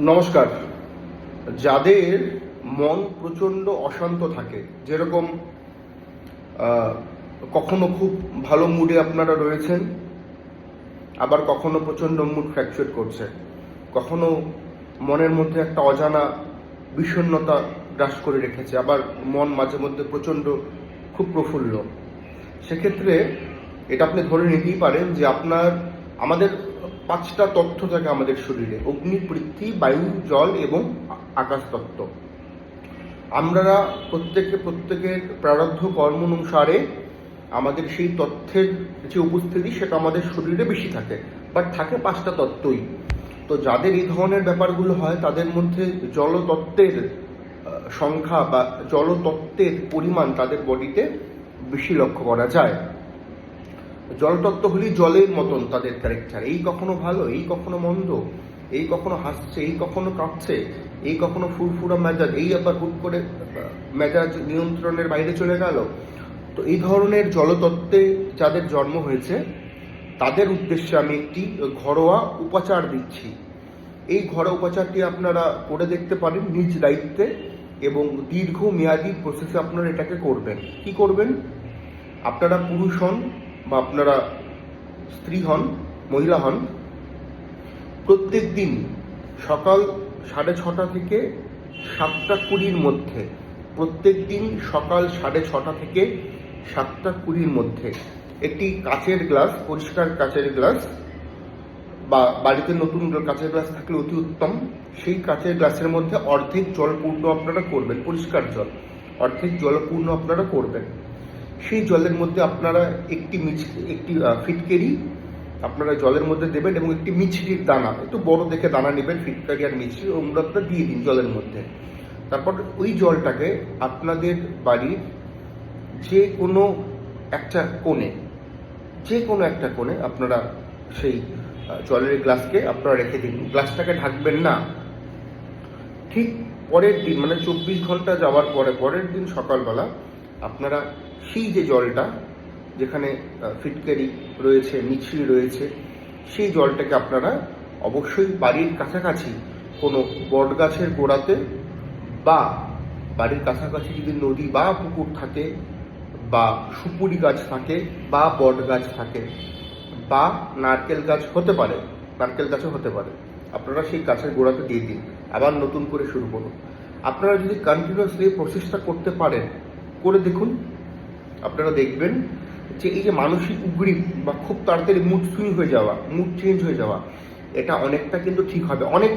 নমস্কার। যাদের মন প্রচণ্ড অশান্ত থাকে, যেরকম কখনো খুব ভালো মুডে আপনারা রয়েছেন, আবার কখনো প্রচণ্ড মুড ফ্র্যাকচুয়েট করছে, কখনো মনের মধ্যে একটা অজানা বিষণ্ণতা গ্রাস করে রেখেছে, আবার মন মাঝে মধ্যে প্রচণ্ড খুব প্রফুল্ল। সেক্ষেত্রে এটা আপনি ধরে নিতেই পারেন যে আপনার, আমাদের পাঁচটা তত্ত্ব থাকে আমাদের শরীরে। অগ্নি পৃথ্বী বায়ু, জল এবং আকাশ তত্ত্ব। আমরা প্রত্যেকে প্রত্যেকের প্রারব্ধ কর্ম অনুসারে আমাদের সেই তথ্যের যে উপস্থিতি, সেটা আমাদের শরীরে বেশি থাকে। বাট থাকে পাঁচটা তত্ত্বই। তো যাদের এই ধরনের ব্যাপারগুলো হয়, তাদের মধ্যে জলতত্ত্বের সংখ্যা বা জলতত্ত্বের পরিমাণ তাদের বডিতে বেশি লক্ষ্য করা যায়। জলতত্ত্ব হলি জলের মতন তাদের ক্যারেক্টার এই কখনো ভালো, এই কখনো মন্দ, এই কখনো হাসছে, এই কখনো কাঁপছে, এই কখনো ফুরফুরা মেজাজ, এই আবার হুট করে মেজাজ নিয়ন্ত্রণের বাইরে চলে গেল। তো এই ধরনের জলতত্ত্বে যাদের জন্ম হয়েছে, তাদের উদ্দেশ্যে আমি একটি ঘরোয়া উপাচার দিচ্ছি। এই ঘরোয়া উপাচারটি আপনারা করে দেখতে পারেন নিজ দায়িত্বে এবং দীর্ঘ মেয়াদী প্রসেসে আপনারা এটাকে করবেন। কি করবেন? আপনারা পুরুষ হন বা আপনারা স্ত্রী হন, মহিলা হন, প্রত্যেক দিন সকাল সাড়ে ছটা থেকে সাতটা কুড়ির মধ্যে, প্রত্যেক দিন সকাল সাড়ে ছটা থেকে সাতটা কুড়ির মধ্যে একটি কাচের গ্লাস, পরিষ্কার কাচের গ্লাস বা বাড়িতে নতুন কাচের গ্লাস থাকলে অতি উত্তম। সেই কাচের গ্লাসের মধ্যে অর্ধেক জল পূর্ণ আপনারা করবেন, পরিষ্কার জল। অর্ধেক জল পূর্ণ আপনারা করবেন। সেই জলের মধ্যে আপনারা একটি মিচ একটি ফিটকেরি আপনারা জলের মধ্যে দেবেন এবং একটি মিছরির দানা, একটু বড় দেখে দানা নেবেন, ফিটকারি আর মিছরি ওগুলো আপনারা দিয়ে দিন জলের মধ্যে। তারপর ওই জলটাকে আপনাদের বাড়ির যে কোনো একটা কোণে যে কোনো একটা কোণে আপনারা সেই জলের গ্লাসকে আপনারা রেখে দিন। গ্লাসটাকে ঢাকবেন না। ঠিক পরের দিন মানে চব্বিশ ঘণ্টা যাওয়ার পরে, পরের দিন সকালবেলা আপনারা সেই যে জলটা যেখানে ফিটকারি রয়েছে, মিছরি রয়েছে, সেই জলটাকে আপনারা অবশ্যই বাড়ির কাছাকাছি কোনো বট গাছের গোড়াতে বা বাড়ির কাছাকাছি যদি নদী বা পুকুর থাকে বা সুপুরি গাছ থাকে বা বট গাছ থাকে বা নারকেল গাছ হতে পারে, নারকেল গাছও হতে পারে, আপনারা সেই গাছের গোড়াতে দিয়ে দিন। আবার নতুন করে শুরু করুন। আপনারা যদি কন্টিনিউয়াসলি প্রচেষ্টা করতে পারেন করে দেখুন। আপনারা দেখবেন যে এই যে মানসিক উগ্রি বা খুব তাড়াতাড়ি মুড সুইং হয়ে যাওয়া মুড চেঞ্জ হয়ে যাওয়া, এটা অনেকটা কিন্তু ঠিক হবে। অনেক